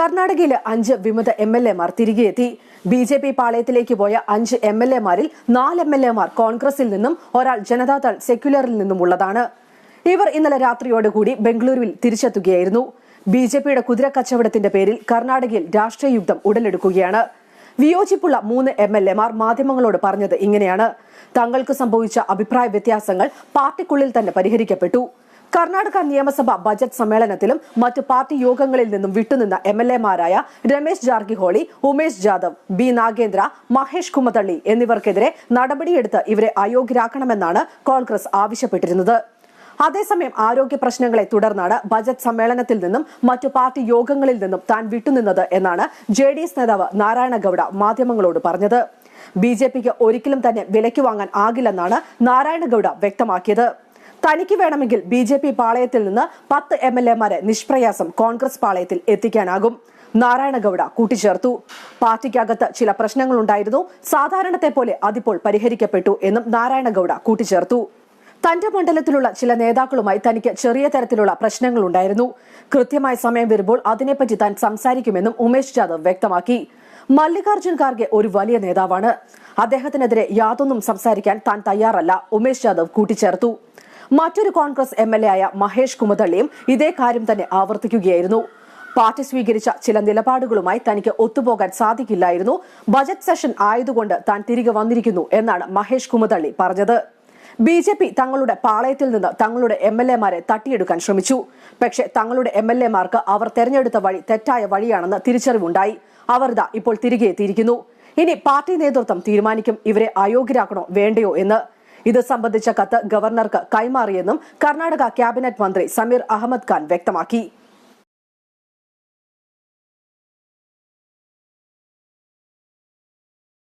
കർണാടകയിലെ അഞ്ച് വിമത എം എൽ എമാർ തിരികെ എത്തി ബി ജെ പി പാളയത്തിലേക്ക് പോയ അഞ്ച് എം എൽ എമാരിൽ നാല് എം എൽ എമാർ കോൺഗ്രസിൽ നിന്നും ഒരാൾ ജനതാദൾ സെക്യുലറിൽ നിന്നുമുള്ളതാണ്. ഇവർ ഇന്നലെ രാത്രിയോടുകൂടി ബംഗളൂരുവിൽ തിരിച്ചെത്തുകയായിരുന്നു. ബി ജെ പിയുടെ കുതിര കച്ചവടത്തിന്റെ പേരിൽ കർണാടകയിൽ രാഷ്ട്രീയ യുദ്ധം ഉടലെടുക്കുകയാണ്. വിയോജിപ്പുള്ള മൂന്ന് എം എൽ എമാർ മാധ്യമങ്ങളോട് പറഞ്ഞത് ഇങ്ങനെയാണ്. തങ്ങൾക്ക് സംഭവിച്ച അഭിപ്രായ വ്യത്യാസങ്ങൾ പാർട്ടിക്കുള്ളിൽ തന്നെ പരിഹരിക്കപ്പെട്ടു. കർണാടക നിയമസഭ ബജറ്റ് സമ്മേളനത്തിലും മറ്റ് പാർട്ടി യോഗങ്ങളിൽ നിന്നും വിട്ടുനിന്ന എം എൽ എമാരായ രമേശ് ജാർഗിഹോളി ഉമേഷ് ജാദവ് ബി നാഗേന്ദ്ര മഹേഷ് കുമതള്ളി എന്നിവർക്കെതിരെ നടപടിയെടുത്ത് ഇവരെ അയോഗ്യരാക്കണമെന്നാണ് കോൺഗ്രസ് ആവശ്യപ്പെട്ടിരുന്നത്. അതേസമയം ആരോഗ്യ പ്രശ്നങ്ങളെ തുടർന്നാണ് ബജറ്റ് സമ്മേളനത്തിൽ നിന്നും മറ്റു പാർട്ടി യോഗങ്ങളിൽ നിന്നും താൻ വിട്ടുനിന്നത് എന്നാണ് ജെ ഡി എസ് നേതാവ് നാരായണഗൌഡ മാധ്യമങ്ങളോട് പറഞ്ഞത്. ബി ജെ പിക്ക് ഒരിക്കലും തന്നെ വിലയ്ക്ക് വാങ്ങാൻ ആകില്ലെന്നാണ് നാരായണഗൌഡ വ്യക്തമാക്കിയത്. തനിക്ക് വേണമെങ്കിൽ ബി ജെ പി പാളയത്തിൽ നിന്ന് പത്ത് എം എൽ എമാരെ നിഷ്പ്രയാസം കോൺഗ്രസ് പാളയത്തിൽ എത്തിക്കാനാകും. നാരായണഗൌഡ കൂട്ടിച്ചേർത്തു. പാർട്ടിക്കകത്ത് ചില പ്രശ്നങ്ങളുണ്ടായിരുന്നു. സാധാരണത്തെ പോലെ അതിപ്പോൾ പരിഹരിക്കപ്പെട്ടു എന്നും നാരായണഗൌഡ കൂട്ടിച്ചേർത്തു. തന്റെ മണ്ഡലത്തിലുള്ള ചില നേതാക്കളുമായി തനിക്ക് ചെറിയ തരത്തിലുള്ള പ്രശ്നങ്ങളുണ്ടായിരുന്നു. കൃത്യമായ സമയം വരുമ്പോൾ അതിനെപ്പറ്റി താൻ സംസാരിക്കുമെന്നും ഉമേഷ് ജാദവ് വ്യക്തമാക്കി. മല്ലികാർജുൻ ഖാർഗെ ഒരു വലിയ നേതാവാണ്. അദ്ദേഹത്തിനെതിരെ യാതൊന്നും സംസാരിക്കാൻ താൻ തയ്യാറല്ല ഉമേഷ് ജാദവ് കൂട്ടിച്ചേർത്തു. മറ്റൊരു കോൺഗ്രസ് എം എൽ എ ആയ മഹേഷ് കുമതള്ളിയും ഇതേ കാര്യം തന്നെ ആവർത്തിക്കുകയായിരുന്നു. പാർട്ടി സ്വീകരിച്ച ചില നിലപാടുകളുമായി തനിക്ക് ഒത്തുപോകാൻ സാധിക്കില്ലായിരുന്നു. ബജറ്റ് സെഷൻ ആയതുകൊണ്ട് താൻ തിരികെ വന്നിരിക്കുന്നു എന്നാണ് മഹേഷ് കുമതള്ളി പറഞ്ഞത്. ബി ജെ പി തങ്ങളുടെ പാളയത്തിൽ നിന്ന് തങ്ങളുടെ എം എൽ എമാരെ തട്ടിയെടുക്കാൻ ശ്രമിച്ചു. പക്ഷേ തങ്ങളുടെ എം എൽ എമാർക്ക് അവർ തെരഞ്ഞെടുത്ത വഴി തെറ്റായ വഴിയാണെന്ന് തിരിച്ചറിവുണ്ടായി. അവർ ഇതാ ഇപ്പോൾ തിരികെ എത്തിയിരിക്കുന്നു. ഇനി പാർട്ടി നേതൃത്വം തീരുമാനിക്കും ഇവരെ അയോഗ്യരാക്കണോ വേണ്ടയോ എന്ന്. ഇത് സംബന്ധിച്ച കത്ത് ഗവർണർക്ക് കൈമാറിയെന്നും കർണാടക ക്യാബിനറ്റ് മന്ത്രി സമീർ അഹമ്മദ് ഖാൻ വ്യക്തമാക്കി.